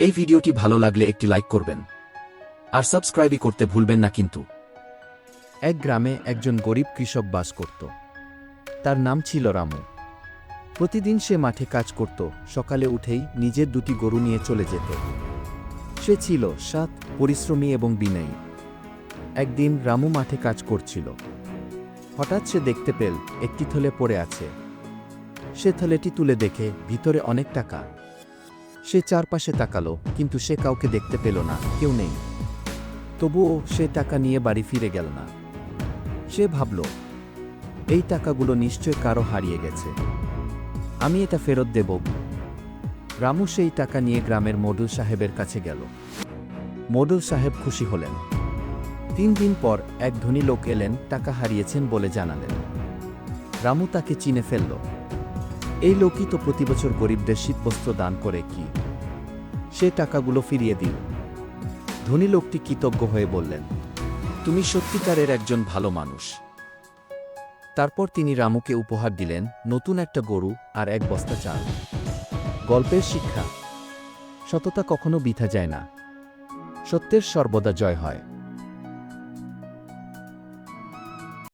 এই ভিডিওটি ভালো লাগলে একটি লাইক করবেন। আর সাবস্ক্রাইবই করতে ভুলবেন না কিন্তু। এক গ্রামে একজন গরিব কৃষক বাস করত। তার নাম ছিল রামু। প্রতিদিন সে মাঠে কাজ করত। সকালে উঠেই নিজের দুটি গরু নিয়ে চলে যেত। সে ছিল সাত পরিশ্রমী এবং বিনয়ী। একদিন রামু মাঠে কাজ করছিল। হঠাৎ সে দেখতে পেল, একটি থলে পড়ে আছে। সে থলেটি তুলে দেখে ভিতরে অনেক টাকা। সে চারপাশে তাকালো, কিন্তু সে কাউকে দেখতে পেল না, কেউ নেই। তবুও সে টাকা নিয়ে বাড়ি ফিরে গেল না। সে ভাবল, এই টাকাগুলো নিশ্চয় কারও হারিয়ে গেছে। আমি এটা ফেরত দেব। রামু সেই টাকা নিয়ে গ্রামের মডুল সাহেবের কাছে গেল। মডুল সাহেব খুশি হলেন। তিন দিন পর এক ধনী লোক এলেন, টাকা হারিয়েছেন বলে জানালেন। রামু তাকে চিনে ফেলল। এই লোকই তো প্রতি বছর গরিবদের শীতবস্ত্র দান করে কি? সে টাকাগুলো ফিরিয়ে দিল ধনী লোকটি কৃতজ্ঞ হয়ে বললেন, তুমি সত্যিকারের একজন ভালো মানুষ। তারপর তিনি রামুকে উপহার দিলেন নতুন একটা গরু আর এক বস্তা চাল। গল্পের শিক্ষা, সততা কখনো বিথা যায় না। সত্যের সর্বদা জয় হয়।